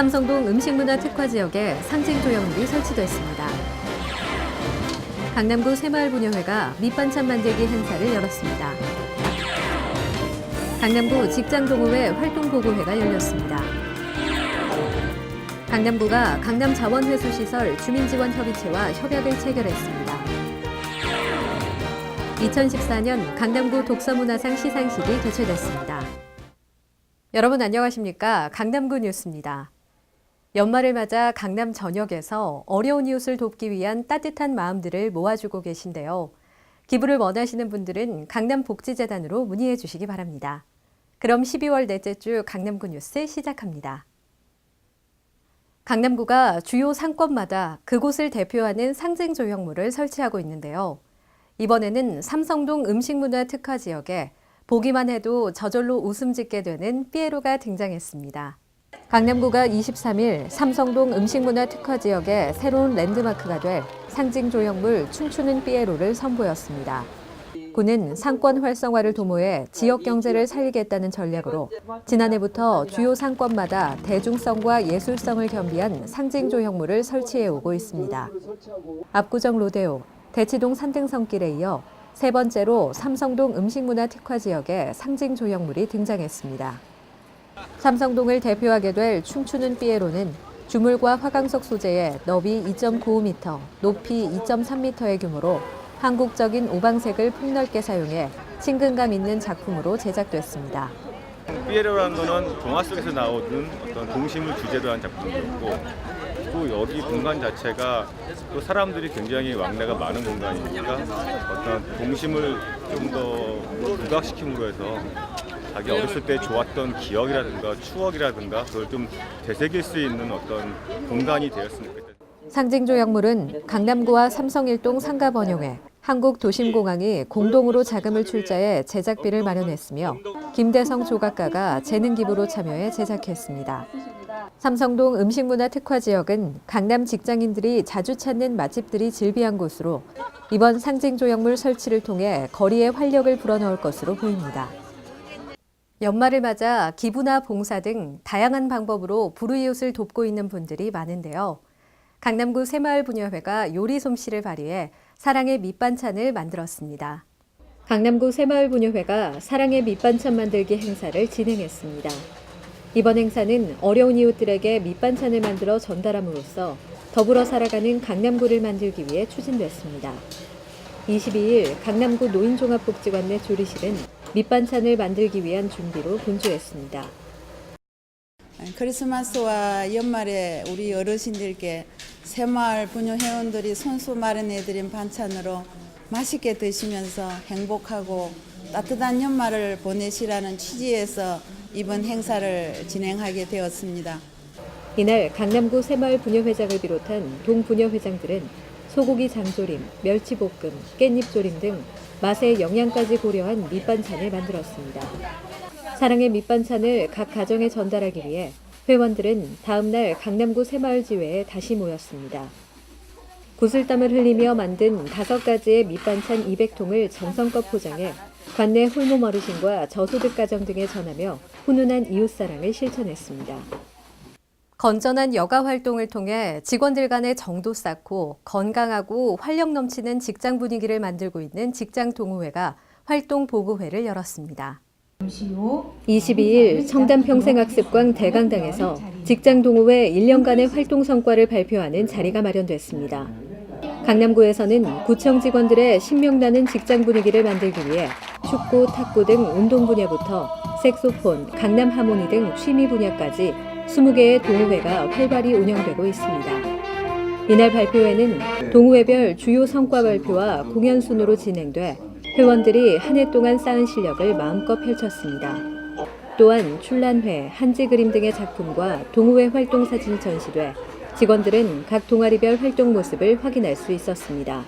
삼성동 음식문화 특화 지역에 상징 조형물이 설치됐습니다. 강남구 새마을분여회가 밑반찬 만들기 행사를 열었습니다. 강남구 직장동호회 활동보고회가 열렸습니다. 강남구가 강남자원회수시설 주민지원협의체와 협약을 체결했습니다. 2014년 강남구 독서문화상 시상식이 개최됐습니다. 여러분 안녕하십니까? 강남구 뉴스입니다. 연말을 맞아 강남 전역에서 어려운 이웃을 돕기 위한 따뜻한 마음들을 모아주고 계신데요. 기부를 원하시는 분들은 강남복지재단으로 문의해 주시기 바랍니다. 그럼 12월 넷째 주 강남구 뉴스 시작합니다. 강남구가 주요 상권마다 그곳을 대표하는 상징 조형물을 설치하고 있는데요. 이번에는 삼성동 음식문화 특화 지역에 보기만 해도 저절로 웃음 짓게 되는 삐에로가 등장했습니다. 강남구가 23일 삼성동 음식문화 특화 지역에 새로운 랜드마크가 될 상징 조형물 춤추는 삐에로를 선보였습니다. 구는 상권 활성화를 도모해 지역 경제를 살리겠다는 전략으로 지난해부터 주요 상권마다 대중성과 예술성을 겸비한 상징 조형물을 설치해 오고 있습니다. 압구정 로데오, 대치동 산등성길에 이어 세 번째로 삼성동 음식문화 특화 지역에 상징 조형물이 등장했습니다. 삼성동을 대표하게 될 춤추는 삐에로는 주물과 화강석 소재의 너비 2.95m, 높이 2.3m의 규모로 한국적인 오방색을 폭넓게 사용해 친근감 있는 작품으로 제작됐습니다. 삐에로라는 거는 동화 속에서 나오는 어떤 동심을 주제로 한 작품이었고 또 여기 공간 자체가 또 사람들이 굉장히 왕래가 많은 공간이니까 어떤 동심을 좀 더 부각시킴으로 해서 자기 어렸을 때 좋았던 기억이라든가 추억이라든가 그걸 좀 되새길 수 있는 어떤 공간이 되었으면 좋겠다. 상징 조형물은 강남구와 삼성일동 상가 번영회, 한국도심공항이 공동으로 자금을 출자해 제작비를 마련했으며 김대성 조각가가 재능 기부로 참여해 제작했습니다. 삼성동 음식문화 특화 지역은 강남 직장인들이 자주 찾는 맛집들이 즐비한 곳으로 이번 상징 조형물 설치를 통해 거리에 활력을 불어넣을 것으로 보입니다. 연말을 맞아 기부나 봉사 등 다양한 방법으로 불우이웃을 돕고 있는 분들이 많은데요. 강남구 새마을분여회가 요리 솜씨를 발휘해 사랑의 밑반찬을 만들었습니다. 강남구 새마을분여회가 사랑의 밑반찬 만들기 행사를 진행했습니다. 이번 행사는 어려운 이웃들에게 밑반찬을 만들어 전달함으로써 더불어 살아가는 강남구를 만들기 위해 추진됐습니다. 22일 강남구 노인종합복지관 내 조리실은 밑반찬을 만들기 위한 준비로 분주했습니다. 크리스마스와 연말에 우리 어르신들께 새마을 분유 회원들이 손수 마련해 드린 반찬으로 맛있게 드시면서 행복하고 따뜻한 연말을 보내시라는 취지에서 이번 행사를 진행하게 되었습니다. 이날 강남구 새마을 분여회장을 비롯한 동 분여회장들은 소고기 장조림, 멸치볶음, 깻잎조림 등 맛의 영양까지 고려한 밑반찬을 만들었습니다. 사랑의 밑반찬을 각 가정에 전달하기 위해 회원들은 다음날 강남구 새마을지회에 다시 모였습니다. 구슬땀을 흘리며 만든 다섯 가지의 밑반찬 200통을 정성껏 포장해 관내 홀몸 어르신과 저소득 가정 등에 전하며 훈훈한 이웃사랑을 실천했습니다. 건전한 여가 활동을 통해 직원들 간의 정도 쌓고 건강하고 활력 넘치는 직장 분위기를 만들고 있는 직장 동호회가 활동 보고회를 열었습니다. 22일 청담 평생학습관 대강당에서 직장 동호회 1년간의 활동 성과를 발표하는 자리가 마련됐습니다. 강남구에서는 구청 직원들의 신명나는 직장 분위기를 만들기 위해 축구, 탁구 등 운동 분야부터 색소폰, 강남 하모니 등 취미 분야까지 20개의 동호회가 활발히 운영되고 있습니다. 이날 발표회는 동호회별 주요 성과 발표와 공연 순으로 진행돼 회원들이 한 해 동안 쌓은 실력을 마음껏 펼쳤습니다. 또한 출란회, 한지 그림 등의 작품과 동호회 활동 사진이 전시돼 직원들은 각 동아리별 활동 모습을 확인할 수 있었습니다.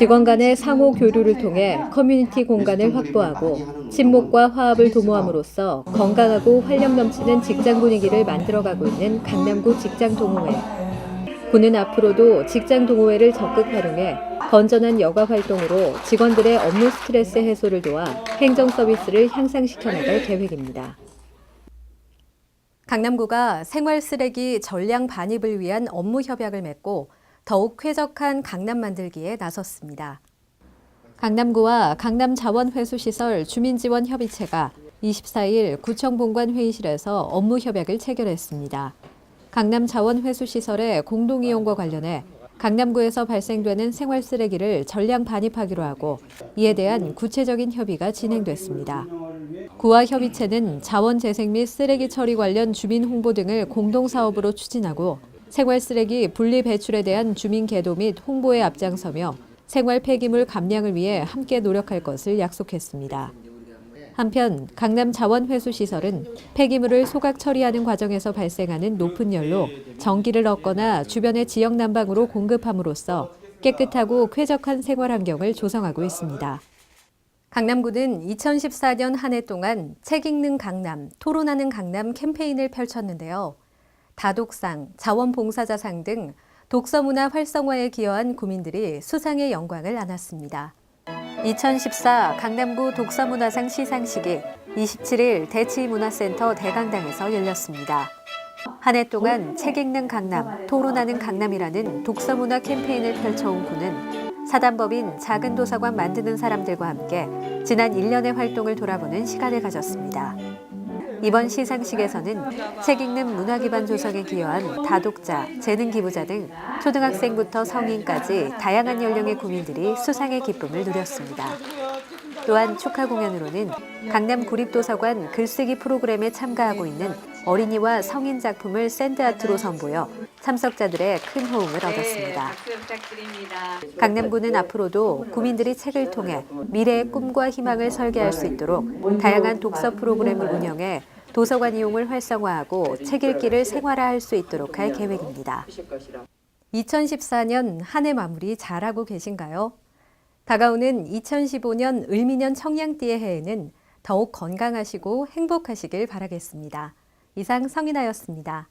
직원 간의 상호 교류를 통해 커뮤니티 공간을 확보하고 친목과 화합을 도모함으로써 건강하고 활력 넘치는 직장 분위기를 만들어가고 있는 강남구 직장 동호회. 구는 앞으로도 직장 동호회를 적극 활용해 건전한 여가 활동으로 직원들의 업무 스트레스 해소를 도와 행정 서비스를 향상시켜 나갈 계획입니다. 강남구가 생활 쓰레기 전량 반입을 위한 업무 협약을 맺고 더욱 쾌적한 강남 만들기에 나섰습니다. 강남구와 강남자원회수시설 주민지원협의체가 24일 구청 본관 회의실에서 업무 협약을 체결했습니다. 강남자원회수시설의 공동이용과 관련해 강남구에서 발생되는 생활 쓰레기를 전량 반입하기로 하고 이에 대한 구체적인 협의가 진행됐습니다. 구와 협의체는 자원재생 및 쓰레기 처리 관련 주민 홍보 등을 공동 사업으로 추진하고 생활 쓰레기 분리 배출에 대한 주민 계도 및 홍보에 앞장서며 생활 폐기물 감량을 위해 함께 노력할 것을 약속했습니다. 한편 강남 자원회수 시설은 폐기물을 소각 처리하는 과정에서 발생하는 높은 열로 전기를 얻거나 주변의 지역 난방으로 공급함으로써 깨끗하고 쾌적한 생활 환경을 조성하고 있습니다. 강남구는 2014년 한 해 동안 책 읽는 강남, 토론하는 강남 캠페인을 펼쳤는데요. 다독상, 자원봉사자상 등 독서문화 활성화에 기여한 구민들이 수상의 영광을 안았습니다. 2014 강남구 독서문화상 시상식이 27일 대치문화센터 대강당에서 열렸습니다. 한 해 동안 책 읽는 강남, 토론하는 강남이라는 독서문화 캠페인을 펼쳐온 구는 사단법인 작은 도서관 만드는 사람들과 함께 지난 1년의 활동을 돌아보는 시간을 가졌습니다. 이번 시상식에서는 책 읽는 문화 기반 조성에 기여한 다독자, 재능 기부자 등 초등학생부터 성인까지 다양한 연령의 구민들이 수상의 기쁨을 누렸습니다. 또한 축하 공연으로는 강남 구립도서관 글쓰기 프로그램에 참가하고 있는 어린이와 성인 작품을 샌드아트로 선보여 참석자들의 큰 호응을 얻었습니다. 강남구는 앞으로도 구민들이 책을 통해 미래의 꿈과 희망을 설계할 수 있도록 다양한 독서 프로그램을 운영해 도서관 이용을 활성화하고 책 읽기를 생활화할 수 있도록 할 계획입니다. 2014년 한 해 마무리 잘하고 계신가요? 다가오는 2015년 을미년 청량띠의 해에는 더욱 건강하시고 행복하시길 바라겠습니다. 이상 성인아였습니다.